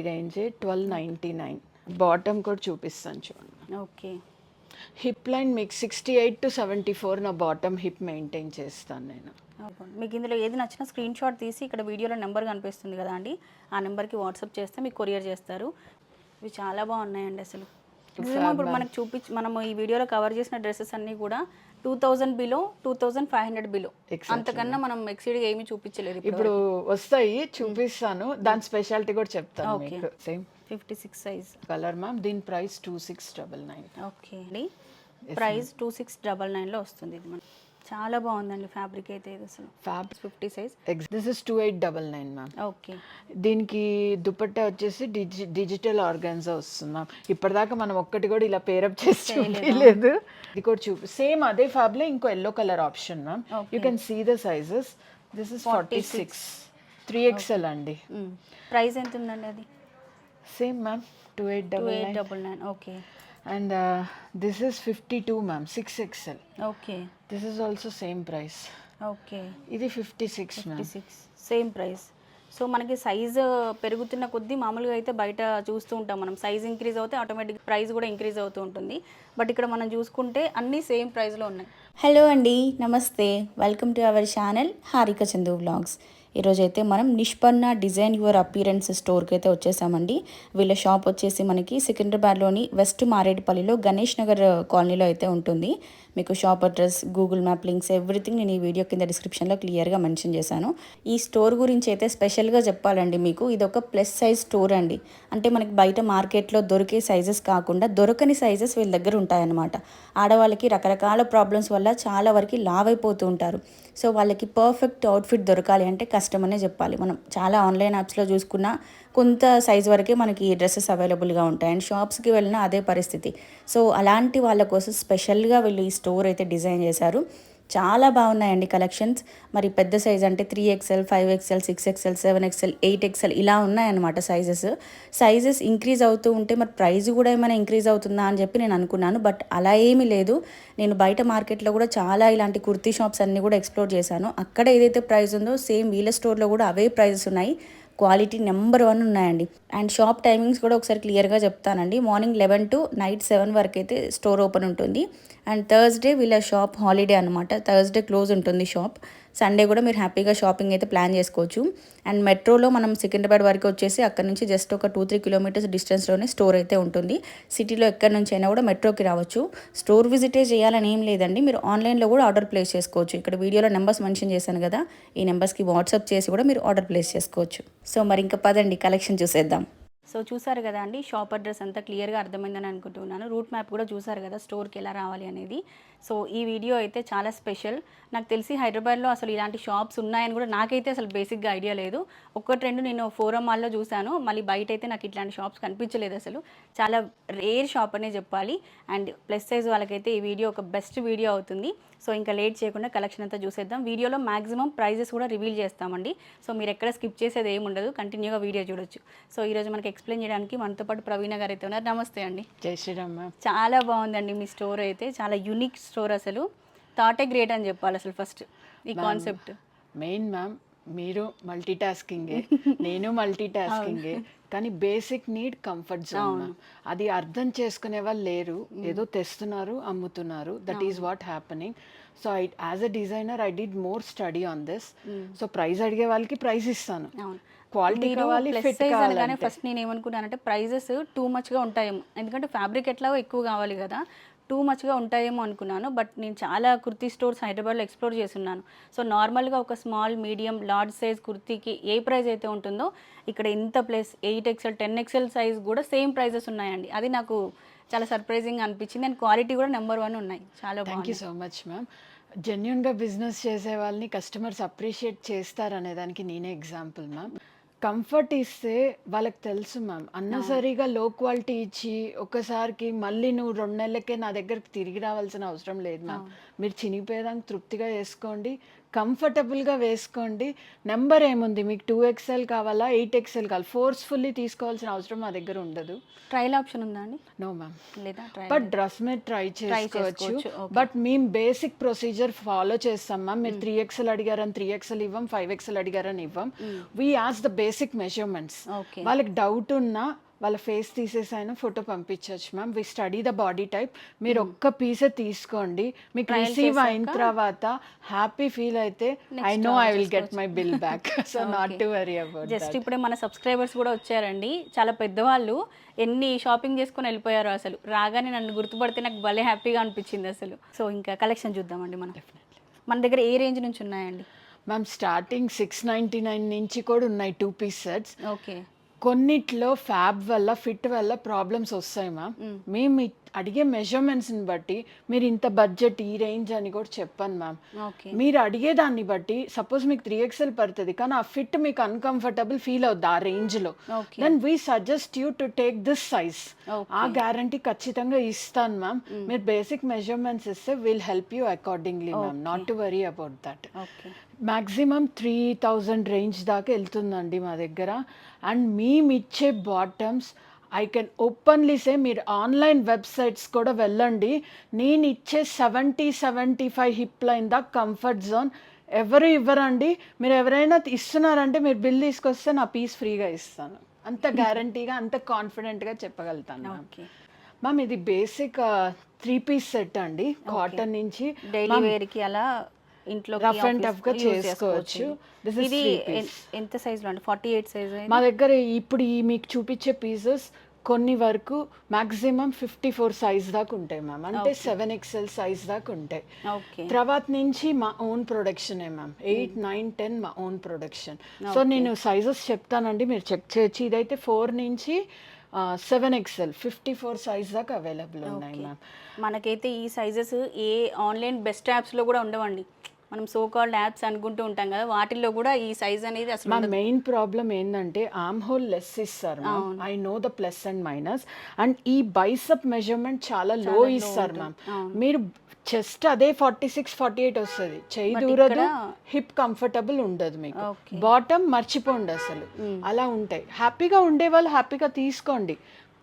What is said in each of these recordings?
Range twelve ninety nine bottom కూడా చూపిస్తాను చూడండి. ఓకే. హిప్ లైన్ మీకు sixty eight to seventy four నా బాటమ్ హిప్ మెయింటైన్ చేస్తాను నేను. మీకు ఇందులో ఏది నచ్చినా స్క్రీన్ షాట్ తీసి ఇక్కడ వీడియోలో నెంబర్ కనిపిస్తుంది కదా అండి. ఆ నెంబర్కి వాట్సాప్ చేస్తే మీకు కొరియర్ చేస్తారు. ఇవి చాలా బాగున్నాయండి అసలు. ఇప్పుడు మనకు చూపించి మనం ఈ వీడియోలో కవర్ చేసిన డ్రెస్సెస్ అన్నీ కూడా two thousand below two thousand five hundred below అంతకన్నా మనం ఎక్సీడ్గా ఏమీ చూపించలేదు ఇప్పుడు వస్తాయి చూపిస్తాను. దాని స్పెషాలిటీ కూడా చెప్తాను మీకు. Same fifty six size colour ma'am దీని price two six double nine okay అండి ప్రైస్ టూ సిక్స్ డబల్ నైన్లో వస్తుంది ఇది మనకి. చాలా బాగుందండి ఫ్యాబ్రిక్ అయితే ఇది అసలు. Fab fifty size this is two eight double nine ma'am okay దీనికి దుపట్టా వచ్చేసి డిజి డిజిటల్ ఆర్గాన్జా వస్తుంది మ్యామ్ ఇప్పటిదాకా మనం ఒక్కటి కూడా ఇలా పేరప్ చేసి చూపించలేదు ఇది కూడా చూపి సేమ్ అదే ఫ్యాబ్లో ఇంకో yellow colour option ma'am you can see the sizes this is forty six three XL అండి. ప్రైస్ ఎంత ఉందండి అది? Same ma'am two eight double double nine okay and this is fifty two ma'am six XL okay this is also same price okay ఇది fifty six fifty six same price so మనకి size పెరుగుతున్న కొద్దీ మామూలుగా అయితే బయట చూస్తూ ఉంటాం మనం. సైజ్ ఇంక్రీజ్ అవుతే ఆటోమేటిక్ ప్రైస్ కూడా ఇంక్రీజ్ అవుతూ ఉంటుంది. బట్ ఇక్కడ మనం చూసుకుంటే అన్నీ సేమ్ ప్రైస్లో ఉన్నాయి. హలో అండి నమస్తే. Welcome to our channel Harika Chandu vlogs ఈరోజైతే మనం నిష్పన్న డిజైన్ యువర్ అపీరెన్స్ స్టోర్కి అయితే వచ్చేసామండి. వీళ్ళ షాప్ వచ్చేసి మనకి సికింద్రాబాద్లోని వెస్ట్ మారేడుపల్లిలో గణేష్ నగర్ uh, కాలనీలో అయితే ఉంటుంది. మీకు shop address Google map links everything నేను ఈ వీడియో కింద డిస్క్రిప్షన్లో క్లియర్గా మెన్షన్ చేశాను. ఈ స్టోర్ గురించి అయితే స్పెషల్గా చెప్పాలండి మీకు. ఇది ఒక ప్లస్ సైజ్ స్టోర్ అండి. అంటే మనకి బయట మార్కెట్లో దొరికే సైజెస్ కాకుండా దొరకని సైజెస్ వీళ్ళ దగ్గర ఉంటాయన్నమాట. ఆడవాళ్ళకి రకరకాల ప్రాబ్లమ్స్ వల్ల చాలా వరకు లావ్ అయిపోతూ ఉంటారు. సో వాళ్ళకి పర్ఫెక్ట్ అవుట్ఫిట్ దొరకాలి అంటే కష్టం చెప్పాలి. మనం చాలా ఆన్లైన్ యాప్స్లో చూసుకున్నా కొంత సైజ్ వరకే మనకి డ్రెస్సెస్ అవైలబుల్గా ఉంటాయి. అండ్ షాప్స్కి వెళ్ళినా అదే పరిస్థితి. సో అలాంటి వాళ్ళ కోసం స్పెషల్గా వీళ్ళు ఈ స్టోర్ అయితే డిజైన్ చేశారు. చాలా బాగున్నాయండి కలెక్షన్స్. మరి పెద్ద సైజ్ అంటే three XL five XL six XL seven XL eight XL ఇలా ఉన్నాయన్నమాట సైజెస్ సైజెస్ ఇంక్రీజ్ అవుతూ ఉంటే మరి ప్రైస్ కూడా ఏమైనా ఇంక్రీజ్ అవుతుందా అని చెప్పి నేను అనుకున్నాను. బట్ అలా ఏమీ లేదు. నేను బయట మార్కెట్లో కూడా చాలా ఇలాంటి కుర్తీ షాప్స్ అన్నీ కూడా ఎక్స్ప్లోర్ చేశాను. అక్కడ ఏదైతే ప్రైస్ ఉందో సేమ్ వీళ్ళ స్టోర్లో కూడా అవే ప్రైజెస్ ఉన్నాయి. క్వాలిటీ నెంబర్ వన్ ఉన్నాయండి. అండ్ షాప్ టైమింగ్స్ కూడా ఒకసారి క్లియర్గా చెప్తానండి. Morning eleven to night seven వరకు అయితే స్టోర్ ఓపెన్ ఉంటుంది. అండ్ థర్స్డే వీళ్ళ షాప్ హాలిడే అనమాట థర్స్డే క్లోజ్ ఉంటుంది షాప్. సండే కూడా మీరు హ్యాపీగా షాపింగ్ అయితే ప్లాన్ చేసుకోవచ్చు. అండ్ మెట్రోలో మనం సికింద్రాబాద్ వరకు వచ్చేసి అక్కడ నుంచి జస్ట్ ఒక టూ త్రీ కిలోమీటర్స్ డిస్టెన్స్లోనే స్టోర్ అయితే ఉంటుంది. సిటీలో ఎక్కడి నుంచి అయినా కూడా మెట్రోకి రావచ్చు. స్టోర్ విజిటే చేయాలని ఏం లేదండి. మీరు ఆన్లైన్లో కూడా ఆర్డర్ ప్లేస్ చేసుకోవచ్చు. ఇక్కడ వీడియోలో నెంబర్స్ మెన్షన్ చేశాను కదా. ఈ నెంబర్స్కి వాట్సాప్ చేసి కూడా మీరు ఆర్డర్ ప్లేస్ చేసుకోవచ్చు. సో మరి ఇంకా పదండి కలెక్షన్ చూసేద్దాం. సో చూసారు కదా అండి షాప్ అడ్రస్ అంతా క్లియర్గా అర్థమైందని అనుకుంటున్నాను. రూట్ మ్యాప్ కూడా చూసారు కదా స్టోర్కి ఎలా రావాలి అనేది. సో ఈ వీడియో అయితే చాలా స్పెషల్. నాకు తెలిసి హైదరాబాద్లో అసలు ఇలాంటి షాప్స్ ఉన్నాయని కూడా నాకైతే అసలు బేసిక్గా ఐడియా లేదు. ఒక్కటి రెండు నేను ఫోరం మాల్లో చూశాను. మళ్ళీ బయట అయితే నాకు ఇట్లాంటి షాప్స్ కనిపించలేదు అసలు. చాలా రేర్ షాప్ అనే చెప్పాలి. అండ్ ప్లస్ సైజ్ వాళ్ళకైతే ఈ వీడియో ఒక బెస్ట్ వీడియో అవుతుంది. సో ఇంకా లేట్ చేయకుండా కలెక్షన్ అంతా చూసేద్దాం. వీడియోలో మాక్సిమం ప్రైజెస్ కూడా రివీల్ చేస్తామండి. సో మీరు ఎక్కడ స్కిప్ చేసేది ఏమి ఉండదు. కంటిన్యూగా వీడియో చూడొచ్చు. సో ఈరోజు మనకి ఎక్స్ప్లెయిన్ చేయడానికి మనతో పాటు ప్రవీణ గారు అయితే ఉన్నారు. నమస్తే అండి. జై శ్రీరామ్ చాలా బాగుందండి మీ స్టోర్ అయితే. చాలా యూనిక్ స్టోర్ అసలు. థాటే గ్రేట్ అని చెప్పాలి అసలు ఫస్ట్ ఈ కాన్సెప్ట్ మెయిన్ మ్యామ్ మీరు మల్టీ టాస్కింగే నేను మల్టీ టాస్కింగే కానీ బేసిక్ నీడ్ కంఫర్ట్ జోన్ అది అర్థం చేసుకునే వాళ్ళు లేరు ఏదో తెస్తున్నారు అమ్ముతున్నారు that is what happening so I as a designer I did more study on this so price అడిగే వాళ్ళకి ప్రైస్ ఇస్తాను. క్వాలిటీ కావాలి ఫిట్ కావాలి ఫస్ట్ నేను ఏమనుకున్నానంటే ప్రైజెస్ టూ మచ్గా ఉంటాయేమో. ఎందుకంటే ఫ్యాబ్రిక్ ఎట్లాగో ఎక్కువ కావాలి కదా. టూ మచ్గా ఉంటాయేమో అనుకున్నాను బట్ నేను చాలా కుర్తీ స్టోర్స్ హైదరాబాద్లో ఎక్స్ప్లోర్ చేస్తున్నాను. సో నార్మల్గా ఒక స్మాల్ మీడియం లార్జ్ సైజ్ కుర్తీకి ఏ ప్రైస్ అయితే ఉంటుందో ఇక్కడ ఇంత plus eight XL ten XL size కూడా సేమ్ ప్రైజెస్ ఉన్నాయండి. అది నాకు చాలా సర్ప్రైజింగ్ అనిపించింది. అండ్ క్వాలిటీ కూడా నెంబర్ వన్ ఉన్నాయి. చాలా thank you so much ma'am జెన్యున్గా బిజినెస్ చేసే వాళ్ళని కస్టమర్స్ అప్రిషియేట్ చేస్తారనే దానికి నేనే ఎగ్జాంపుల్ మ్యామ్ కంఫర్ట్ ఇస్తే వాళ్ళకి తెలుసు మ్యామ్. అన్నసరిగా లో క్వాలిటీ ఇచ్చి ఒకసారికి మళ్ళీ నువ్వు రెండు నెలలకే నా దగ్గరికి తిరిగి రావాల్సిన అవసరం లేదు మ్యామ్. మీరు చినిగిపోయేదానికి తృప్తిగా వేసుకోండి కంఫర్టబుల్గా వేసుకోండి. నెంబర్ ఏముంది? మీకు టూ ఎక్స్ఎల్ కావాలా? ఎయిట్ ఎక్స్ఎల్ కావాలి? ఫోర్స్ఫుల్లీ తీసుకోవాల్సిన అవసరం మా దగ్గర ఉండదు. ట్రయల్ ఆప్షన్ ఉందా అండి? No ma'am. లేదా బట్ డ్రెస్ మీద ట్రై చేసుకోవచ్చు. బట్ మేము బేసిక్ ప్రొసీజర్ ఫాలో చేస్తాం మ్యామ్. మీరు త్రీ ఎక్స్ఎల్ అడిగారని త్రీ ఎక్స్ఎల్ ఇవ్వం ఫైవ్ ఎక్స్ఎల్ అడిగారని ఇవ్వం. We as the basic measurements వాళ్ళకి డౌట్ ఉన్నా వాళ్ళ ఫేస్ తీసేసి అయినా ఫోటో పంపించవచ్చు ma'am we study the body type మీరు ఒక్క పీసే తీసుకోండి. మీకు రిసీవ్ అయిన తర్వాత హ్యాపీ ఫీల్ అయితే I know I will get my bill back so not to worry about just ఇప్పుడే మన సబ్స్క్రైబర్స్ కూడా వచ్చారండి. చాలా పెద్దవాళ్ళు ఎన్ని షాపింగ్ చేసుకొని వెళ్ళిపోయారు అసలు. రాగానే నన్ను గుర్తుపడితే నాకు భలే హ్యాపీగా అనిపించింది అసలు. సో ఇంకా కలెక్షన్ చూద్దామండి మనం. మన దగ్గర ఏ రేంజ్ నుంచి ఉన్నాయండి? Ma'am starting six ninety nine నుంచి కూడా ఉన్నాయి టూ పీస్ సెట్స్ ఓకే కొన్నిట్లో ఫ్యాబ్ వల్ల ఫిట్ వల్ల ప్రాబ్లమ్స్ వస్తాయి మ్యామ్. మేము. అడిగే మెజర్మెంట్స్ని బట్టి మీరు ఇంత బడ్జెట్ ఈ రేంజ్ అని కూడా చెప్పాను మ్యామ్. మీరు అడిగే దాన్ని బట్టి సపోజ్ మీకు త్రీ ఎక్స్ఎల్ పడుతుంది కానీ ఆ ఫిట్ మీకు అన్కంఫర్టబుల్ ఫీల్ అవుద్ది ఆ రేంజ్లో. Then we suggest you to take this size. ఆ గ్యారంటీ ఖచ్చితంగా ఇస్తాను మ్యామ్. మీరు బేసిక్ మెజర్మెంట్స్ ఇస్తే will help you accordingly ma'am. Not to worry about that okay. Maximum three thousand range దాకా వెళ్తుందండి మా దగ్గర. అండ్ మేము ఇచ్చే bottoms I can openly say మీరు ఆన్లైన్ వెబ్సైట్స్ కూడా వెళ్ళండి. నేను ఇచ్చే seventy seventy five hip line దాకా కంఫర్ట్ జోన్ ఎవరు ఇవ్వరండి. మీరు ఎవరైనా ఇస్తున్నారంటే మీరు బిల్ తీసుకొస్తే నా పీస్ ఫ్రీగా ఇస్తాను. అంత గ్యారంటీగా అంత కాన్ఫిడెంట్గా చెప్పగలుగుతాను మ్యామ్. ఇది బేసిక్ త్రీ పీస్ సెట్ అండి కాటన్ నుంచి. డైలీ వేర్కి అలా ఇంట్లో Rough and tough గా చేసుకోవచ్చు. ఇది ఎంత సైజ్లో అండి? ఫార్టీ ఎయిట్ సైజ్ మా దగ్గర ఇప్పుడు ఈ మీకు చూపించే పీసెస్ కొన్ని వరకు మాక్సిమం ఫిఫ్టీ ఫోర్ సైజ్ దాకా ఉంటాయి మ్యామ్ అంటే సెవెన్ ఎక్స్ఎల్ సైజ్ దాకా ఉంటాయి. ఓకే తర్వాత నుంచి మా ఓన్ ప్రొడక్షనే మ్యామ్ ఎయిట్ నైన్ టెన్ మా ఓన్ ప్రొడక్షన్ సో నేను సైజెస్ చెప్తానండి. మీరు చెక్ చేయొచ్చు ఇదైతే ఫోర్ నుంచి seven XL fifty four size దాకా అవైలబుల్ ఉన్నాయి మ్యామ్ మనకైతే ఈ సైజెస్ ఏ ఆన్లైన్ బెస్ట్ యాప్స్లో కూడా ఉండవండి. మనం సో కాల్డ్ యాప్స్ అనుకుంటూ ఉంటాం కదా వాటిల్లో కూడా ఈ సైజ్ అనేది అసలు మా మెయిన్ ప్రాబ్లం ఏంటంటే ఆమ్ హోల్ లెస్ ఇస్తారు ma'am I know the plus and minus and ఈ బైసప్ మెజర్మెంట్ చాలా లో ఇస్తారు మ్యామ్ మీరు చెస్ట్ అదే ఫార్టీ సిక్స్ ఫార్టీ ఎయిట్ వస్తుంది చేయి దూరదు హిప్ కంఫర్టబుల్ ఉండదు మీకు. బాటమ్ మర్చిపోండి అసలు. అలా ఉంటాయి. హ్యాపీగా ఉండే వాళ్ళు హ్యాపీగా తీసుకోండి.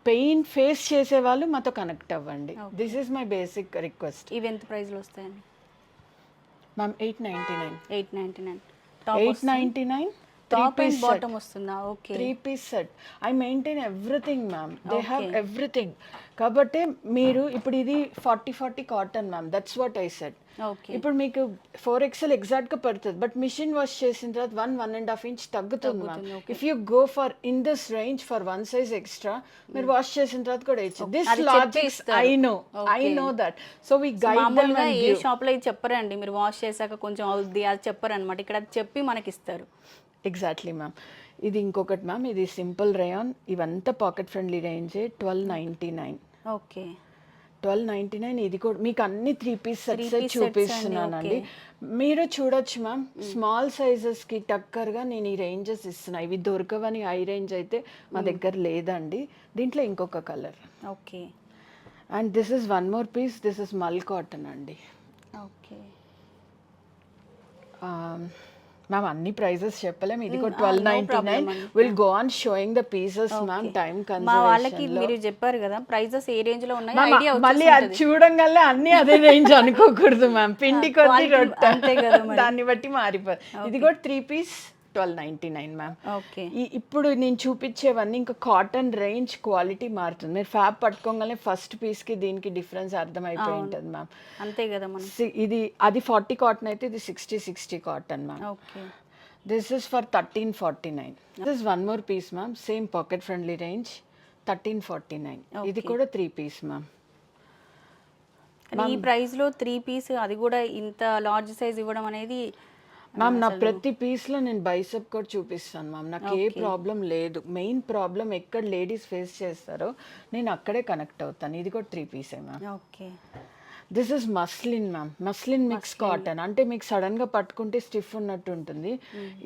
పెయిన్ ఫేస్ చేసే వాళ్ళు మాతో కనెక్ట్ అవ్వండి. This is my basic request ఇవి ఎంత ప్రైస్లో వస్తాయండి? Ma'am eight ninety nine eight ninety nine eight ninety nine top and bottom వస్తుందా? Okay three piece set I maintain everything ma'am they have everything కాబట్టి మీరు ఇప్పుడు ఇది forty forty cotton ma'am that's what I set okay ఇప్పుడు మీకు four XL ఎగ్జాక్ట్గా పడుతుంది. But machine wash చేసిన తర్వాత one one and half inch తగ్గుతుంది ma'am if you go for in this range for one size extra మీరు wash చేసిన తర్వాత కూడా ఇచ్చు this logics. I know I know that so we guide ఏ షాప్లో ఇది చెప్పరండి. మీరు వాష్ చేశాక కొంచెం అవుద్ది అది చెప్పరు అనమాట ఇక్కడ అది చెప్పి మనకి ఇస్తారు ఎగ్జాక్ట్లీ మ్యామ్ ఇది ఇంకొకటి మ్యామ్ ఇది సింపుల్ రేయాన్. ఇవంతా pocket friendly రేంజే twelve ninety nine okay. Twelve ninety nine ఇది కూడా మీకు అన్ని త్రీ పీస్ సెట్స్ చూపిస్తున్నానండి. మీరు చూడొచ్చు మ్యామ్ స్మాల్ సైజెస్కి టక్కర్గా నేను ఈ రేంజెస్ ఇస్తున్నా. ఇవి దొరకవని హై రేంజ్ అయితే మా దగ్గర లేదండి. దీంట్లో ఇంకొక colour okay. And this is one more piece this is mul cotton అండి. ఓకే. మ్యామ్ అన్ని ప్రైజెస్ చెప్పలేము ఇది కూడా ah, twelve no ninety problem nine. Will go on showing the pieces ma'am time మా వాళ్ళకి మీరు చెప్పారు కదా ప్రైజెస్ ఏ రేంజ్లో ఉన్నాయి ఐడియా మళ్ళీ అది చూడంగానే అన్ని అదే రేంజ్ అనుకోకూడదు మ్యామ్ పిండి కొద్ది quality రొట్టె. దాన్ని బట్టి మారిపోదు ఇది కూడా three piece twelve ninety nine ma'am okay ఇప్పుడు నేను చూపించేవన్నీ ఇంకా కాటన్ రేంజ్ క్వాలిటీ మారుతుంది. మీరు ఫ్యాబ్ పట్టుకోగానే ఫస్ట్ పీస్కి దీనికి డిఫరెన్స్ అర్థమైపోయి ఉంటుంది మ్యామ్ అంతే కదా ఇది అది ఫార్టీ కాటన్ అయితే ఇది sixty sixty cotton ma'am okay this is for thirteen forty nine this one more piece ma'am same pocket friendly range thirteen forty nine ఇది కూడా త్రీ పీస్ మ్యామ్ ఈ ప్రైస్లో త్రీ పీస్ అది కూడా ఇంత లార్జ్ సైజ్ ఇవ్వడం అనేది మ్యామ్ నా ప్రతి పీస్లో నేను బైసప్ కూడా చూపిస్తాను మ్యామ్ నాకు ఏ ప్రాబ్లం లేదు. మెయిన్ ప్రాబ్లం ఎక్కడ లేడీస్ ఫేస్ చేస్తారో నేను అక్కడే కనెక్ట్ అవుతాను. ఇది కూడా త్రీ పీసే ma'am okay this is muslin ma'am muslin mix cotton అంటే మీకు సడన్గా పట్టుకుంటే స్టిఫ్ ఉన్నట్టు ఉంటుంది.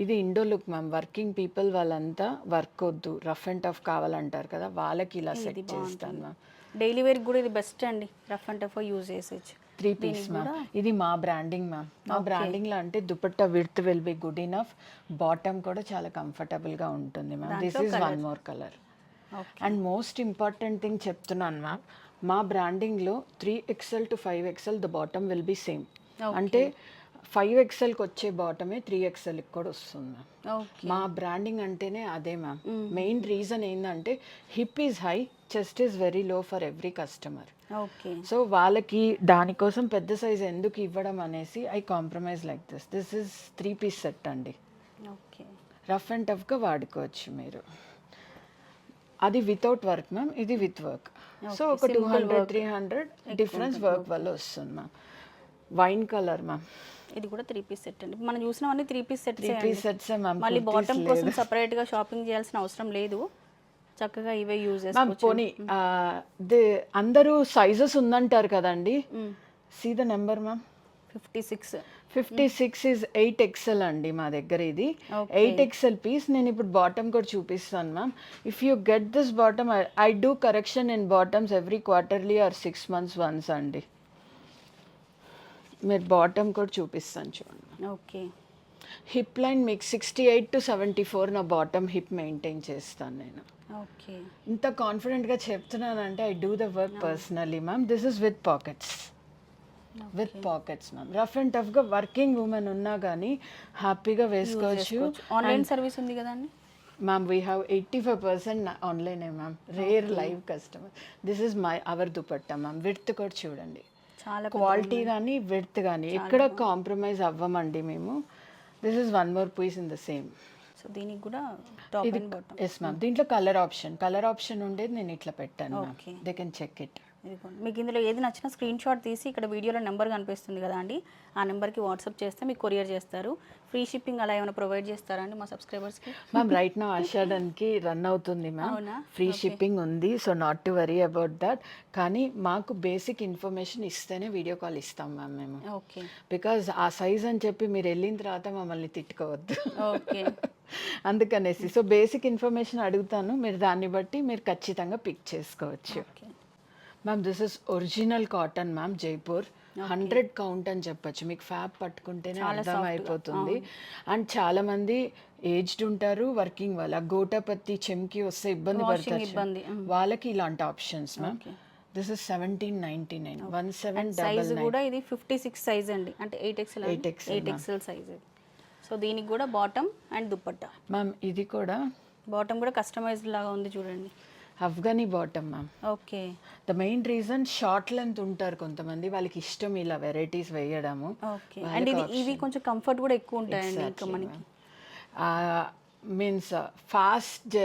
ఇది Indo look ma'am working people వాళ్ళంతా వర్క్ వద్దు. రఫ్ అండ్ టఫ్ కావాలంటారు కదా వాళ్ళకి ఇలా సెట్ చేస్తాను మ్యామ్ డైలీ వేర్ కూడా ఇది బెస్ట్ అండి. రఫ్ అండ్ టఫ్ యూజ్ చేసేచ్చు త్రీ పీస్ మ్యామ్ ఇది మా బ్రాండింగ్ మ్యామ్ మా బ్రాండింగ్లో అంటే dupatta width will be good enough. Bottom కూడా చాలా కంఫర్టబుల్గా ఉంటుంది ma'am this is one more colour and most important thing చెప్తున్నాను మ్యామ్ మా బ్రాండింగ్లో three XL to five XL the bottom will be same అంటే ఫైవ్ ఎక్స్ఎల్కి వచ్చే బాటమే త్రీ ఎక్స్ఎల్కి కూడా వస్తుంది మ్యామ్ మా బ్రాండింగ్ అంటేనే అదే మ్యామ్ మెయిన్ రీజన్ ఏంటంటే hip is high chest is very low for every customer so వాళ్ళకి దానికోసం పెద్ద సైజ్ ఎందుకు ఇవ్వడం అనేసి I compromise like this this is three piece set అండి. రఫ్ అండ్ టఫ్గా వాడుకోవచ్చు మీరు. అది వితౌట్ వర్క్ మ్యామ్ ఇది విత్ వర్క్ సో ఒక two hundred three hundred difference work వల్ల వస్తుంది మ్యామ్ వైన్ కలర్ మ్యామ్ ఇది కూడా త్రీ పీస్ సెట్ అండి. మనం చూసినవన్నీ three piece sets three piece sets మళ్ళీ బాటమ్ కోసం separate గా షాపింగ్ చేయాల్సిన అవసరం లేదు. చక్కగా ఇవే యూజ్ పోనీ అందరూ సైజెస్ ఉందంటారు కదండి. See the number ma'am fifty six fifty six is eight XL అండి మా దగ్గర ఇది. ఎయిట్ ఎక్సెల్ పీస్ నేను ఇప్పుడు బాటమ్ కూడా చూపిస్తాను ma'am if you get this bottom I do correction in bottoms every quarterly or six months once అండి. మీరు బాటమ్ కూడా చూపిస్తాను చూడండి. ఓకే హిప్ లైన్ మీకు sixty eight to seventy four నా బాటమ్ హిప్ మెయింటైన్ చేస్తాను నేను. ఓకే ఇంత కాన్ఫిడెంట్గా చెప్తున్నానంటే I do the work personally ma'am this is with pockets with pockets ma'am rough and టఫ్గా వర్కింగ్ ఉమెన్ ఉన్నా కానీ హ్యాపీగా వేసుకోవచ్చు. ఆన్లైన్ సర్వీస్ ఉంది కదండి? Ma'am we have eighty five percent ఆన్లైనే ma'am rare live customer this is my our dupatta ma'am width కూడా చూడండి. చాలా క్వాలిటీ కానీ విడ్త్ కానీ ఎక్కడ కాంప్రమైజ్ అవ్వమండి మేము. This is one more piece in the same so దీనికి కూడా top and bottom yes ma'am దీంట్లో కలర్ ఆప్షన్ కలర్ ఆప్షన్ ఉండేది నేను ఇట్లా పెట్టాను. దే కెన్ చెక్ ఇట్ ఇదిగోండి. మీకు ఇందులో ఏది నచ్చినా స్క్రీన్ షాట్ తీసి ఇక్కడ వీడియోలో నెంబర్ కనిపిస్తుంది కదా అండి. ఆ నెంబర్కి వాట్సాప్ చేస్తే మీకు కొరియర్ చేస్తారు. ఫ్రీ షిప్పింగ్ అలా ఏమైనా ప్రొవైడ్ చేస్తారా అండి మా సబ్స్క్రైబర్స్కి మ్యామ్ రైట్ నా ఆషాఢన్కి రన్ అవుతుంది మ్యామ్? ఫ్రీ షిప్పింగ్ ఉంది so not to worry about that కానీ మాకు బేసిక్ ఇన్ఫర్మేషన్ ఇస్తేనే వీడియో కాల్ ఇస్తాం మ్యామ్ మేము. ఓకే బికాజ్ ఆ సైజ్ అని చెప్పి మీరు వెళ్ళిన తర్వాత మమ్మల్ని తిట్టుకోవద్దు. ఓకే అందుకనేసి. సో బేసిక్ ఇన్ఫర్మేషన్ అడుగుతాను మీరు దాన్ని బట్టి మీరు ఖచ్చితంగా పిక్ చేసుకోవచ్చు. Okay ma'am this is original cotton ma'am Jaipur hundred count అని చెప్పొచ్చు. మీకు ఫ్యాబ్ పట్టుకుంటేనే అర్థం అయిపోతుంది. అండ్ చాలా మంది ఏజ్డ్ ఉంటారు వర్కింగ్ వాళ్ళ. గోటపత్తి చెమ్కి వస్తే ఇబ్బంది పడతారు. ఇబ్బంది, వాళ్ళకి ఇలాంటి options ma'am this is seventeen ninety nine one seven size కూడా ఇది ఫిఫ్టీ సిక్స్ సైజ్ అండి? అంటే eight XL 8XL, eight XL size so దీనికి కూడా బాటమ్ అండ్ దుప్పట్టా. మ్యామ్ ఇది కూడా బాటమ్ కూడా కస్టమైజ్డ్ లాగా ఉంది చూడండి. Afghani bottom ma'am okay the main reason short length ఉంటారు కొంతమంది వాళ్ళకి ఇష్టం ఇలా వెరైటీస్ వేయడము ఓకే అండ్ ఇది ఇవి కొంచెం కంఫర్ట్ కూడా ఎక్కువ ఉంటాయండి ఇంకా మనకి means fast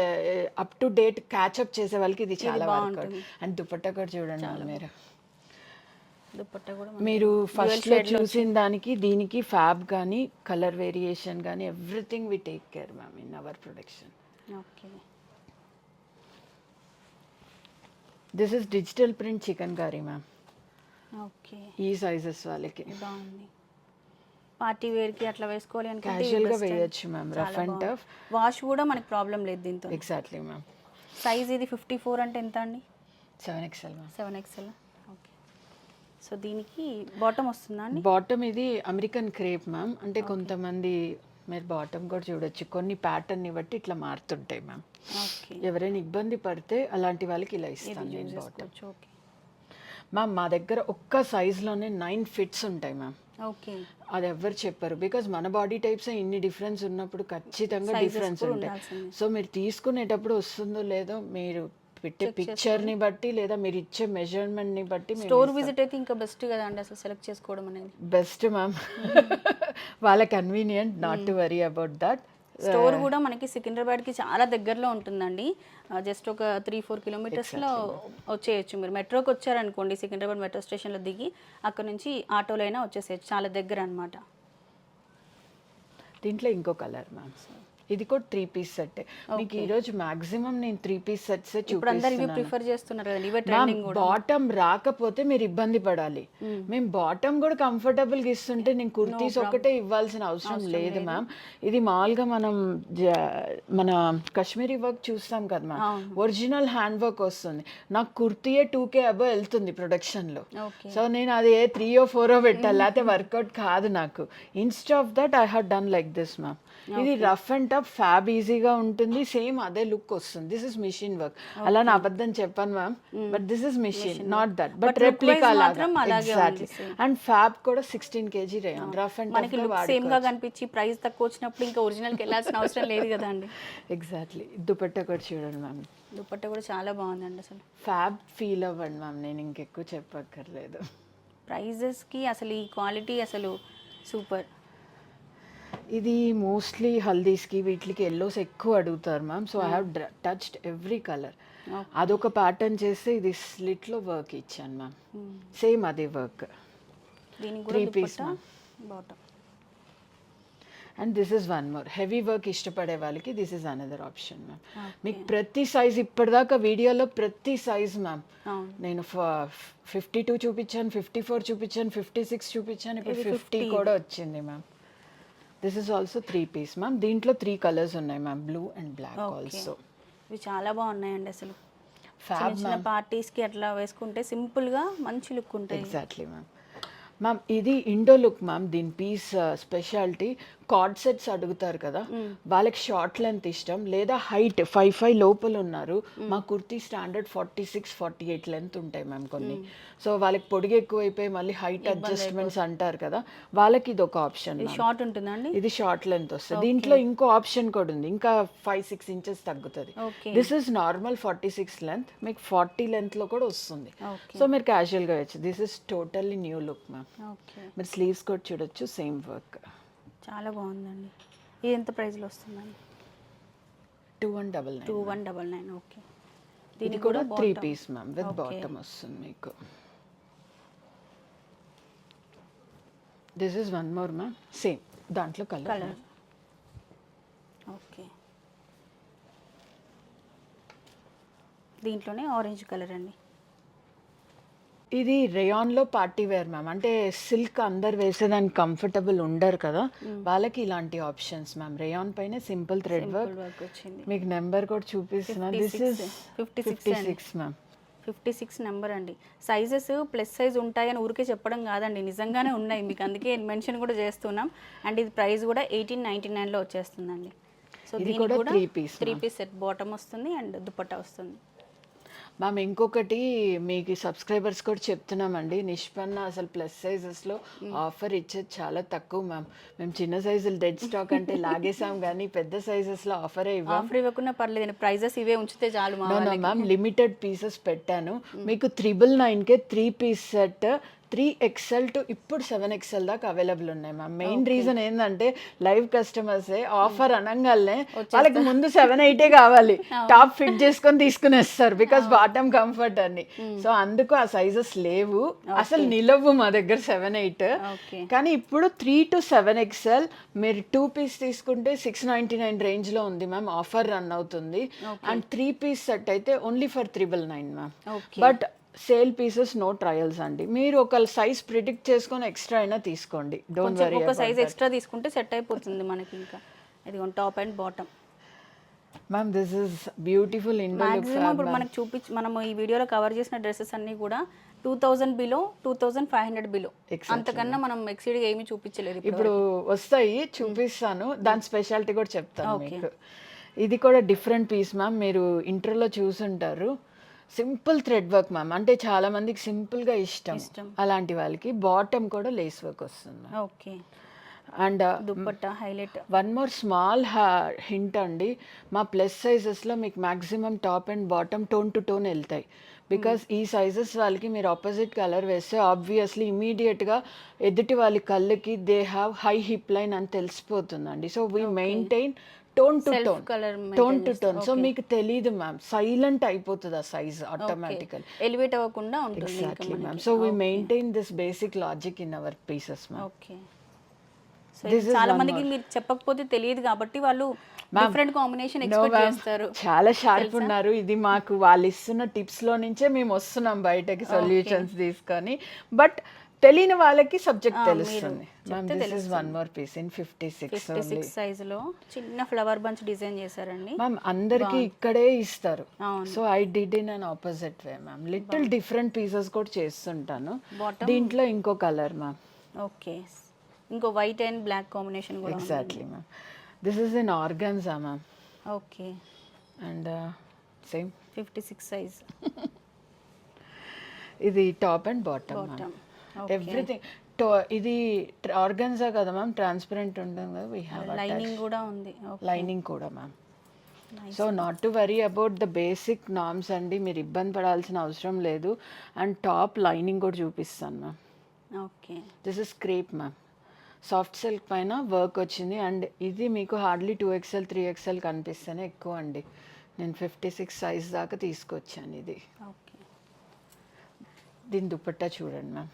up to date catch up చేసే వాళ్ళకి ఇది చాలా వర్కౌట్ అండ్ దుపట్టా కూడా చూడండి మీరు మీరు ఫస్ట్లో చూసిన దానికి దీనికి ఫ్యాబ్ కానీ కలర్ వేరియేషన్ కానీ everything we take care ma'am in our production okay this is digital print chikankari ma'am okay ఈ సైజెస్ వాళ్ళకి. బాగుంది. పార్టీ వేర్కి అట్లా వేసుకోవాలి అనుకుంటే క్యాజువల్గా వేయొచ్చు ma'am rough and tough wash కూడా మనకి ప్రాబ్లం లేదు దీంతో. ఎగ్జాక్ట్లీ మ్యామ్ సైజ్ ఇది ఫిఫ్టీ ఫోర్ అంటే ఎంత అండి? Seven XL ma'am seven XL okay so దీనికి బాటమ్ వస్తుందా అండి? బాటమ్ ఇది అమెరికన్ క్రేప్ మ్యామ్ అంటే కొంతమంది మీరు బాటమ్ కూడా చూడొచ్చు. కొన్ని ప్యాటర్న్ని బట్టి ఇట్లా మారుతుంటాయి మ్యామ్ ఎవరైనా ఇబ్బంది పడితే అలాంటి వాళ్ళకి ఇలా ఇస్తాను నేను బాటమ్ మ్యామ్ మా దగ్గర ఒక్క సైజ్లోనే నైన్ ఫిట్స్ ఉంటాయి మ్యామ్ ఓకే. అది ఎవరు చెప్పరు. బికాజ్ మన బాడీ టైప్స్ ఇన్ని డిఫరెన్స్ ఉన్నప్పుడు ఖచ్చితంగా డిఫరెన్స్ ఉంటాయి. సో మీరు తీసుకునేటప్పుడు వస్తుందో లేదో మీరు పెట్టే పిక్చర్ని బట్టి లేదా మీరు ఇచ్చే మెజర్మెంట్ని బట్టి మేము స్టోర్ విజిట్ అయితే ఇంకా బెస్ట్ కదా అండి అసలు సెలెక్ట్ చేసుకోవడం అనేది. బెస్ట్ మ్యామ్ వాళ్ళ convenient not to worry about that store కూడా మనకి సికింద్రాబాద్కి చాలా దగ్గరలో ఉంటుందండి. జస్ట్ ఒక త్రీ ఫోర్ కిలోమీటర్స్లో వచ్చేయచ్చు. మీరు మెట్రోకి వచ్చారనుకోండి సికింద్రాబాద్ మెట్రో స్టేషన్లో దిగి అక్కడ నుంచి ఆటోలో అయినా వచ్చేసేయచ్చు. చాలా దగ్గర అనమాట దీంట్లో ఇంకో కలర్ మ్యామ్ ఇది కూడా త్రీ పీస్ సెట్ మీకు ఈ రోజు మాక్సిమం నేను త్రీ పీస్ సెట్స్ ప్రిఫర్ చేస్తున్నారు బాటమ్ రాకపోతే మీరు ఇబ్బంది పడాలి. మేము బాటమ్ కూడా కంఫర్టబుల్గా ఇస్తుంటే నేను కుర్తీస్ ఒకటే ఇవ్వాల్సిన అవసరం లేదు మ్యామ్ ఇది మామూలుగా మనం మన కాశ్మీరీ వర్క్ చూస్తాం కదా మ్యామ్ ఒరిజినల్ హ్యాండ్ వర్క్ వస్తుంది. నాకు కుర్తీయే టూ కే అబో వెళ్తుంది ప్రొడక్షన్లో. సో నేను అది ఏ త్రీయో ఫోరో పెట్టాలి లేకపోతే వర్కౌట్ కాదు నాకు. Instead of that I have done like this ma'am ఇది రఫ్ అండ్ టఫ్ ఫ్యాబ్ ఈజీగా ఉంటుంది సేమ్ అదే లుక్ వస్తుంది. దిస్ ఇస్ మిషన్ వర్క్ అలా నా అబద్ధం చెప్పాను ma'am but this is machine not that but replica exactly and fab కూడా sixteen KG rayon rough and మనకి లుక్ సేమ్గా కనిపించి ప్రైస్ తక్కువ వచ్చినప్పుడు ఇంకా ఒరిజినల్కి వెళ్ళాల్సిన అవసరం లేదు కదా అండి. ఎగ్జాక్ట్లీ దుపట్ట కూడా చూడండి మ్యామ్ దుపట్ట కూడా చాలా బాగుందండి అసలు. ఫ్యాబ్ ఫీల్ అవ్వండి మ్యామ్ నేను ఇంకెక్కువ చెప్పక్కర్లేదు. ప్రైజెస్కి అసలు ఈ క్వాలిటీ అసలు సూపర్ ఇది మోస్ట్లీ హల్దీస్కి వీటికి ఎల్లోస్ ఎక్కువ అడుగుతారు ma'am so I have touched every colour అదొక ప్యాటర్న్ చేస్తే ఇది స్లిట్లో వర్క్ ఇచ్చాను మ్యామ్ సేమ్ అదే work dupatta? Bottom and this is one more heavy work ఇష్టపడే వాళ్ళకి this is another option ma'am మీకు ప్రతి సైజ్ ఇప్పటిదాకా వీడియోలో ప్రతి సైజ్ మ్యామ్ నేను ఫిఫ్టీ టూ చూపించాను ఫిఫ్టీ ఫోర్ చూపించాను ఫిఫ్టీ సిక్స్ చూపించాను ఇప్పుడు ఫిఫ్టీ కూడా వచ్చింది ma'am this is also three piece ma'am దీంట్లో త్రీ కలర్స్ ఉన్నాయి ma'am blue and black also ఇవి చాలా బాగున్నాయండి అసలు. చిన్న ఫ్యాబ్ చిన్న పార్టీస్కి అట్లా వేసుకుంటే సింపుల్గా మంచి లుక్ ఉంటాయి ఎగ్జాక్ట్లీ మ్యామ్ మ్యామ్ ఇది ఇండో లుక్ మ్యామ్ దీని పీస్ స్పెషాలిటీ కార్డ్ సెట్స్ అడుగుతారు కదా వాళ్ళకి షార్ట్ లెంత్ ఇష్టం లేదా హైట్ ఫైవ్ ఫైవ్ లోపల ఉన్నారు మా kurti standard forty six forty eight length ఉంటాయి మ్యామ్ కొన్ని. సో వాళ్ళకి పొడిగి ఎక్కువైపోయి మళ్ళీ హైట్ అడ్జస్ట్మెంట్స్ అంటారు కదా వాళ్ళకి ఇది ఒక ఆప్షన్ షార్ట్ ఉంటుందండి ఇది షార్ట్ లెంత్ వస్తుంది. దీంట్లో ఇంకో ఆప్షన్ కూడా ఉంది. ఇంకా ఫైవ్ సిక్స్ ఇంచెస్ తగ్గుతుంది. This is normal forty six length మీకు ఫార్టీ లెంత్లో కూడా వస్తుంది. సో మీరు క్యాజువల్గా వేయచ్చు. This is totally new look ma'am మీరు స్లీవ్స్ కూడా చూడొచ్చు సేమ్ వర్క్ చాలా బాగుందండి. ఇది ఎంత ప్రైస్లో వస్తుందండి two one double two one double nine okay. ఇది కూడా three piece ma'am with bottom వస్తుంది మీకు. This is one more ma'am. Same దాంట్లో కలర్ కలర్ ఓకే. దీంట్లోనే ఆరెంజ్ కలర్ అండి. ఇది రేయాన్లో పార్టీ వేర్ మ్యామ్. అంటే సిల్క్ అందరు వేసేదానికి కంఫర్టబుల్ ఉండరు కదా. వాళ్ళకి ఇలాంటి ఆప్షన్స్ మ్యామ్. రేయాన్ పైన సింపుల్ థ్రెడ్ వర్క్. మీకు నెంబర్ కూడా చూపిస్తున్నా. This is 56 fifty six ma'am. Fifty six number అండి. సైజెస్ ప్లస్ సైజ్ ఉంటాయని ఊరికే చెప్పడం కాదండి. నిజంగానే ఉన్నాయి. మీకు అందుకే మెన్షన్ కూడా చేస్తున్నాం. అండ్ ఇది ప్రైస్ కూడా ఎయిటీన్ నైంటీ నైన్లో వచ్చేస్తుందండి. సో దీనికి కూడా three piece, three piece set bottom వస్తుంది అండ్ దుపట్టా వస్తుంది. మ్యామ్ ఇంకొకటి మీకు సబ్స్క్రైబర్స్ కూడా చెప్తున్నామండి. నిష్పన్న అసలు ప్లస్ సైజెస్లో ఆఫర్ ఇచ్చేది చాలా తక్కువ మ్యామ్. మేము చిన్న సైజులు డెడ్ స్టాక్ అంటే లాగేసాం కానీ పెద్ద సైజెస్లో ఆఫరే ఇవ్వం. ఆఫర్ ఇవ్వకుండా పర్లేదు ప్రైజెస్ ఇవే ఉంచితే చాలు మ్యామ్ లిమిటెడ్ పీసెస్ పెట్టాను. మీకు triple నైన్కే three piece set three XL to ఇప్పుడు సెవెన్ ఎక్సెల్ దాకా అవైలబుల్ ఉన్నాయి మ్యామ్. మెయిన్ రీజన్ ఏంటంటే లైవ్ కస్టమర్స్ ఆఫర్ అనగానే వాళ్ళకి ముందు సెవెన్ ఎయిటే కావాలి. టాప్ ఫిట్ చేసుకొని తీసుకునేస్తారు బికాస్ బాటమ్ కంఫర్ట్ అని. సో అందుకు ఆ సైజెస్ లేవు. అసలు నిలవు మా దగ్గర సెవెన్ ఎయిట్. కానీ ఇప్పుడు త్రీ టు సెవెన్ ఎక్స్ఎల్ మీరు టూ పీస్ తీసుకుంటే సిక్స్ నైంటీ నైన్ రేంజ్లో ఉంది మ్యామ్. ఆఫర్ రన్ అవుతుంది. అండ్ త్రీ పీస్ సెట్ అయితే only for triple nine ma'am. But sale pieces no trials అండి. మీరు ఒక సైజ్ ప్రిడిక్ట్ చేసుకొని ఎక్స్ట్రా అయినా తీసుకోండి. డోంట్ వరీ ఒక సైజ్ ఎక్స్ట్రా తీసుకుంటే సెట్ అయిపోతుంది మనకి ఇంకా. ఇది top and bottom. Ma'am this is beautiful maximum ఇప్పుడు మనకు చూపించి మనం ఈ వీడియోలో కవర్ చేసిన డ్రెస్సెస్ అన్ని కూడా two thousand below two thousand five hundred below అంతకన్నా మనం ఎక్సీడ్గా ఏమీ చూపించలేదు ఇప్పుడు ఇప్పుడు వస్తాయి చూపిస్తాను. దాని స్పెషాలిటీ కూడా చెప్తాను మీకు. ఇది కూడా డిఫరెంట్ పీస్ మ్యామ్ మీరు ఇంటర్లో చూసుంటారు. Simple thread work ma'am. అంటే చాలా మందికి సింపుల్గా ఇష్టం. అలాంటి వాళ్ళకి బాటమ్ కూడా లేస్ వర్క్ వస్తుంది okay. And dupatta highlight. One more small hint అండి. మా ప్లస్ సైజెస్లో మీకు maximum top and bottom tone to tone వెళ్తాయి. బికాస్ ఈ సైజెస్ వాళ్ళకి మీరు ఆపోజిట్ కలర్ వేస్తే ఆబ్వియస్లీ ఇమీడియట్గా ఎదుటి వాళ్ళ కళ్ళకి they have high hip line అని తెలిసిపోతుందండి. So we maintain tone to tone. Colour tone to tone. So మీకు తెలియదు మ్యామ్. సైలెంట్ అయిపోతుంది ఆ సైజ్ ఆటోమేటికల్ ఎలివేట్ అవ్వకుండా ఉంటుంది exactly ma'am so we maintain this basic logic in our pieces ma'am okay చాలా మందికి మీరు చెప్పకపోతే తెలియదు కాబట్టి వాళ్ళు డిఫరెంట్ కాంబినేషన్ ఎక్స్పెక్ట్ చేస్తారు. చాలా షార్ప్ ఉన్నారు. ఇది మాకు వాళ్ళు ఇస్తున్న టిప్స్లో నుంచే మేము వస్తున్నాం బయటకి సొల్యూషన్స్ తీసుకొని. బట్ తెలియని వాళ్ళకి సబ్జెక్ట్ తెలుస్తుంది. This is one more piece in fifty six six సైజులో చిన్న ఫ్లవర్ బంచ్ డిజైన్ చేశారండి. మ్యామ్ అందరికి ఇక్కడే ఇస్తారు. So I did in an opposite way ma'am little different pieces కూడా చేస్తుంటాను. దీంట్లో ఇంకో కలర్ మ్యామ్ ఓకే ఇంకో వైట్ అండ్ బ్లాక్ కాంబినేషన్ కూడా. Exactly ma'am this is in organza ma'am okay and same fifty six size ఇది top and bottom bottom everything ఇది organza కదా ma'am transparent ఉంటుంది కదా వీ హ్యావ్ లైనింగ్ కూడా ఉంది. Lining కూడా ma'am so not to worry about the basic norms అండి మీరు ఇబ్బంది పడాల్సిన అవసరం లేదు. అండ్ టాప్ లైనింగ్ కూడా చూపిస్తాను ma'am okay this is crepe ma'am soft silk పైన వర్క్ వచ్చింది. అండ్ ఇది మీకు hardly two XL three XL కనిపిస్తేనే ఎక్కువ అండి. నేను ఫిఫ్టీ సిక్స్ సైజ్ దాకా తీసుకొచ్చాను ఇది. ఓకే దీని దుపట్టా చూడండి మ్యామ్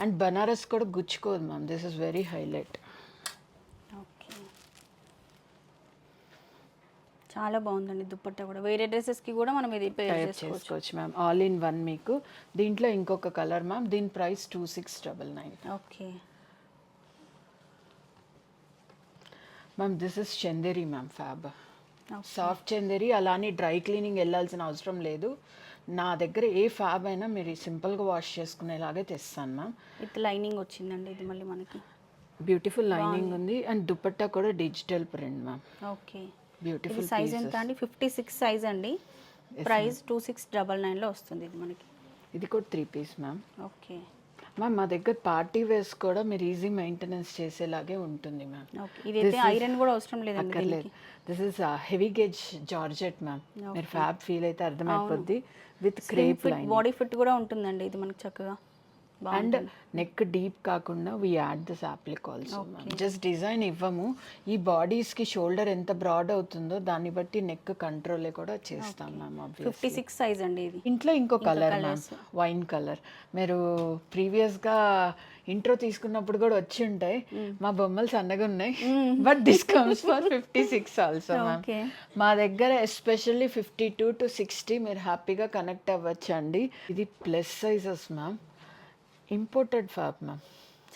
అండ్ బనారస్ కూడా గుచ్చుకోదు ma'am. This is very highlight okay చాలా బాగుందండి దుప్పట్టా కూడా. వేరే డ్రెస్సెస్కి కూడా మనం ఇది చేసుకోవచ్చు. మ్యామ్. ఆల్ ఇన్ వన్ మీకు. దీంట్లో ఇంకొక కలర్ మ్యామ్. దీని price two six double nine okay ma'am this is Chanderi ma'am fab soft Chanderi అలానే డ్రై క్లీనింగ్ వెళ్ళాల్సిన అవసరం లేదు. నా దగ్గర ఏ ఫ్యాబ్ అయినా మీరు సింపుల్గా వాష్ చేసుకునేలాగే తెస్తాను మ్యామ్ విత్ లైనింగ్ వచ్చిందండి ఇది మళ్ళీ మనకి. బ్యూటిఫుల్ లైనింగ్ ఉంది. అండ్ దుపట్టా కూడా digital print ma'am okay. Beautiful size ఎంత అండి ఫిఫ్టీ సిక్స్ సైజ్ అండి. ప్రైస్ టూ సిక్స్ డబల్ నైన్లో వస్తుంది ఇది మనకి. ఇది కూడా three piece ma'am okay. Ma'am మా దగ్గర పార్టీ వేర్స్ కూడా మీరు ఈజీ మెయింటెనెన్స్ చేసేలాగే ఉంటుంది మ్యామ్. ఇదైతే ఐరన్ కూడా అవసరం లేదండి అక్కర్లేదు. This is heavy gauge georgette ma'am. మీరు ఫ్యాబ్ ఫీల్ అయితే అర్థమైపోద్ది విత్ క్రేప్ బాడీ ఫిట్ కూడా ఉంటుందండి ఇది మనకి చక్కగా. అండ్ నెక్ డీప్ కాకుండా we add this applique also just design ఇవ్వము. ఈ బాడీస్కి షోల్డర్ ఎంత బ్రాడ్ అవుతుందో దాన్ని బట్టి నెక్ కంట్రోల్ కూడా చేస్తాం మ్యామ్ ఫిఫ్టీ సిక్స్ సైజ్ అండి ఇది. ఇంట్లో ఇంకో కలర్ మ్యామ్ వైన్ కలర్ మీరు ప్రీవియస్గా ఇంట్రో తీసుకున్నప్పుడు కూడా వచ్చి ఉంటాయి. మా బొమ్మలు సన్నగా ఉన్నాయి. But this comes for fifty six also ma'am. మా దగ్గర especially fifty two to sixty మీరు హ్యాపీగా కనెక్ట్ అవ్వచ్చు అండి ఇది plus sizes ma'am imported fab ma'am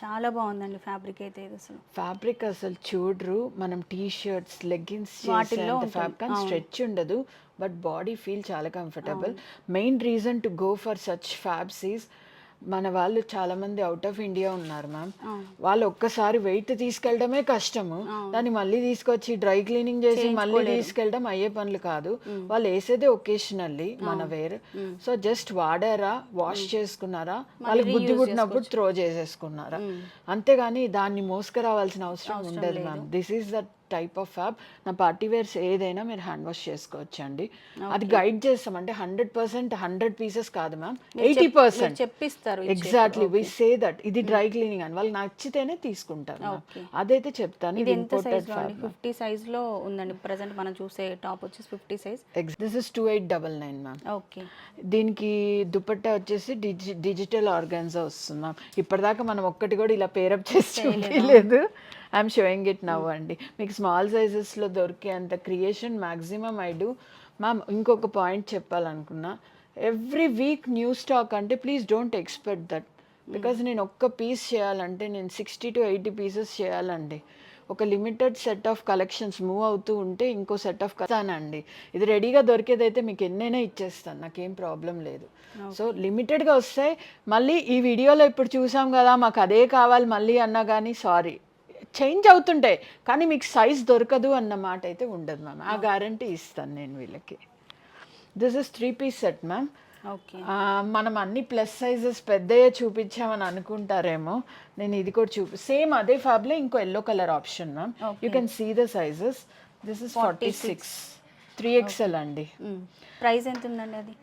చాలా బాగుందండి ఫ్యాబ్రిక్ అయితే ఇది అసలు. ఫ్యాబ్రిక్ అసలు చూడరు. మనం టీ షర్ట్స్ లెగ్గిన్స్ వాటిల్లో. ఫ్యాబ్ కానీ స్ట్రెచ్ ఉండదు. బట్ బాడీ ఫీల్ చాలా comfortable main reason to go for such fabs is మన వాళ్ళు చాలా మంది అవుట్ ఆఫ్ ఇండియా ఉన్నారు మ్యామ్ వాళ్ళు ఒక్కసారి వెయిట్ తీసుకెళ్ళడమే కష్టము. దాన్ని మళ్ళీ తీసుకొచ్చి డ్రై క్లీనింగ్ చేసి మళ్ళీ తీసుకెళ్ళడం అయ్యే పనులు కాదు. వాళ్ళు వేసేదే ఒకేషనల్లీ మన వేర్ సో జస్ట్ వాడారా వాష్ చేసుకున్నారా? వాళ్ళకి బుద్ధి పుట్టినప్పుడు త్రో చేసేసుకున్నారా? అంతేగాని దాన్ని మోసుకురావాల్సిన అవసరం ఉండదు ma'am this is the type of fab నా పార్టీ వేర్స్ ఏదైనా మీరు హ్యాండ్ వాష్ చేసుకోవచ్చు అండి అది గైడ్ చేస్తాం అంటే హండ్రెడ్ పర్సెంట్ హండ్రెడ్ పీసెస్ కాదు మ్యామ్ ఎయిటీ పర్సెంట్ చెప్పిస్తారు ఎగ్జాక్ట్లీ వి సే దట్ ఇది డ్రై క్లీనింగ్ అని. వాళ్ళు నచ్చితేనే తీసుకుంటారు. అదైతే చెప్తాను. ఇది ఇంపోర్టెడ్ ఫిఫ్టీ సైజ్లో ఉందండి. ప్రజెంట్ మనం చూసే టాప్ వచ్చేసి fifty size this is two eight double nine ma'am okay దీనికి దుపట్టా వచ్చేసి డిజి డిజిటల్ ఆర్గాన్జా వస్తుంది మ్యామ్ ఇప్పటిదాకా మనం ఒక్కటి కూడా ఇలా పేరప్ చేసి చూపించలేదు ఐఎమ్ షోయింగ్ ఇట్ నవ్ అండి మీకు స్మాల్ సైజెస్లో దొరికే అంత creation maximum I do ma'am ఇంకొక పాయింట్ చెప్పాలనుకున్నా. ఎవ్రీ వీక్ న్యూ స్టాక్ అంటే please don't expect that because నేను ఒక్క పీస్ చేయాలంటే నేను సిక్స్టీ టు ఎయిటీ పీసెస్ చేయాలండి. ఒక limited set of collections move అవుతూ ఉంటే ఇంకో సెట్ ఆఫ్ అండి ఇది రెడీగా దొరికేదైతే మీకు ఎన్నైనా ఇచ్చేస్తాను. నాకేం ప్రాబ్లం లేదు. సో లిమిటెడ్గా వస్తాయి. మళ్ళీ ఈ వీడియోలో ఇప్పుడు చూసాం కదా మాకు అదే కావాలి మళ్ళీ అన్నా కానీ సారీ చేంజ్ అవుతుంటాయి కానీ మీకు సైజ్ దొరకదు అన్న మాట అయితే ఉండదు మ్యామ్. ఆ గ్యారంటీ ఇస్తాను నేను వీళ్ళకి. This is three piece set ma'am మనం అన్ని ప్లస్ సైజెస్ పెద్దయే చూపించామని అనుకుంటారేమో నేను ఇది కూడా చూపి సేమ్ అదే ఫ్యాబ్లో ఇంకో yellow colour option ma'am you can see the sizes this is forty six three XL అండి. ప్రైస్ ఎంత ఉందండి అది?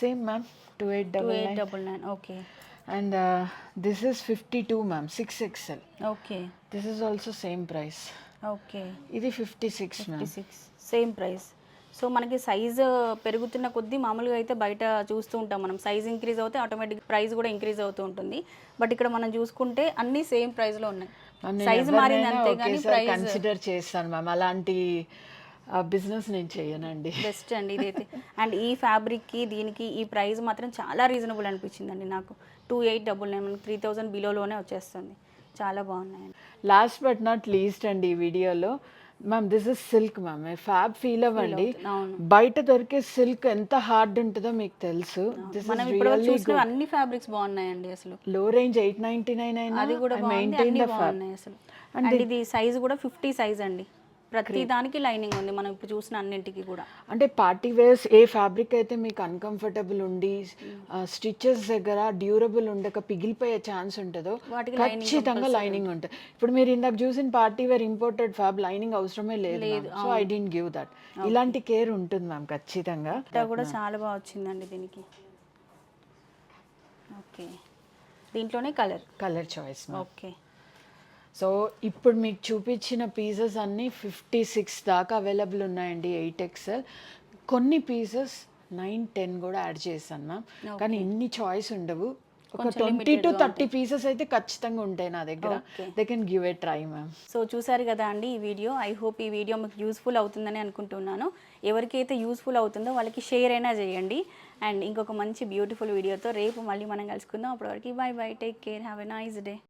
Same ma'am two eight double double nine okay. And this is fifty two ma'am six XL okay this is also same price okay ఇది fifty six fifty six same price so మనకి size పెరుగుతున్న కొద్దీ మామూలుగా అయితే బయట చూస్తూ ఉంటాం మనం. సైజ్ ఇంక్రీజ్ అవుతే ఆటోమేటిక్ ప్రైస్ కూడా ఇంక్రీజ్ అవుతూ ఉంటుంది. బట్ ఇక్కడ మనం చూసుకుంటే అన్నీ సేమ్ ప్రైస్లో ఉన్నాయి. సైజ్ మారింది అంతే కానీ ప్రైస్ కన్సిడర్ చేస్తాను మ్యామ్ అలాంటి బిజినెస్ నేను చేయనండి. బెస్ట్ అండి ఇదైతే. అండ్ ఈ ఫ్యాబ్రిక్కి దీనికి ఈ ప్రైస్ మాత్రం చాలా రీజనబుల్ అనిపించిందండి నాకు. టూ ఎయిట్ డబుల్ నైన్ మనకి త్రీ థౌజండ్ బిలోలోనే వచ్చేస్తుంది. చాలా బాగున్నాయండి. లాస్ట్ బట్ నాట్ లీస్ట్ అండి ఈ వీడియోలో ma'am this is silk ma'am fab feel అవ్వండి. బయట దొరికే సిల్క్ ఎంత హార్డ్ ఉంటుందో మీకు తెలుసు. మనం ఇప్పుడు చూసిన అన్ని ఫ్యాబ్రిక్స్ బాగున్నాయండి అసలు. లో రేంజ్ ఎయిట్ నైన్టీ నైన్ అది కూడా బాగుంది మెయింటైన్ అన్ని బాగున్నాయి అసలు. అండ్ ఇది సైజ్ కూడా ఫిఫ్టీ సైజ్ అండి. ప్రతి దానికి లైనింగ్ ఉంది మనం ఇప్పుడు చూసిన అన్నింటికి కూడా. అంటే పార్టీ వేర్స్ ఏ ఫ్యాబ్రిక్ అయితే మీకు అన్కంఫర్టబుల్ ఉండి స్టిచెస్ దగ్గర డ్యూరబుల్ ఉండక పిగిలిపోయే ఛాన్స్ ఉంటుందో ఖచ్చితంగా లైనింగ్ ఉంటుంది. ఇప్పుడు మీరు ఇందాక చూసిన party wear imported fab lining అవసరమే లేదు so I didn't give that ఇలాంటి కేర్ ఉంటుంది మ్యామ్ ఖచ్చితంగా. కూడా చాలా బాగా వచ్చిందండి దీనికి. ఓకే దీంట్లోనే colour colour choice okay so ఇప్పుడు మీకు చూపించిన పీసెస్ అన్నీ ఫిఫ్టీ సిక్స్ దాకా అవైలబుల్ ఉన్నాయండి ఎయిట్ ఎక్స్ఎల్ కొన్ని పీసెస్ నైన్ టెన్ కూడా యాడ్ చేశాను మ్యామ్ కానీ ఇన్ని చాయిస్ ఉండవు. ఒక ట్వంటీ టు థర్టీ పీసెస్ అయితే ఖచ్చితంగా ఉంటాయి నా దగ్గర. They can give a try ma'am so చూసారు కదా అండి ఈ వీడియో ఐ హోప్ ఈ వీడియో మీకు యూస్ఫుల్ అవుతుందని అనుకుంటున్నాను. ఎవరికైతే యూస్ఫుల్ అవుతుందో వాళ్ళకి షేర్ అయినా చేయండి. అండ్ ఇంకొక మంచి బ్యూటిఫుల్ వీడియోతో రేపు మళ్ళీ మనం కలుసుకుందాం. అప్పటివరకు bye bye take care have a nice day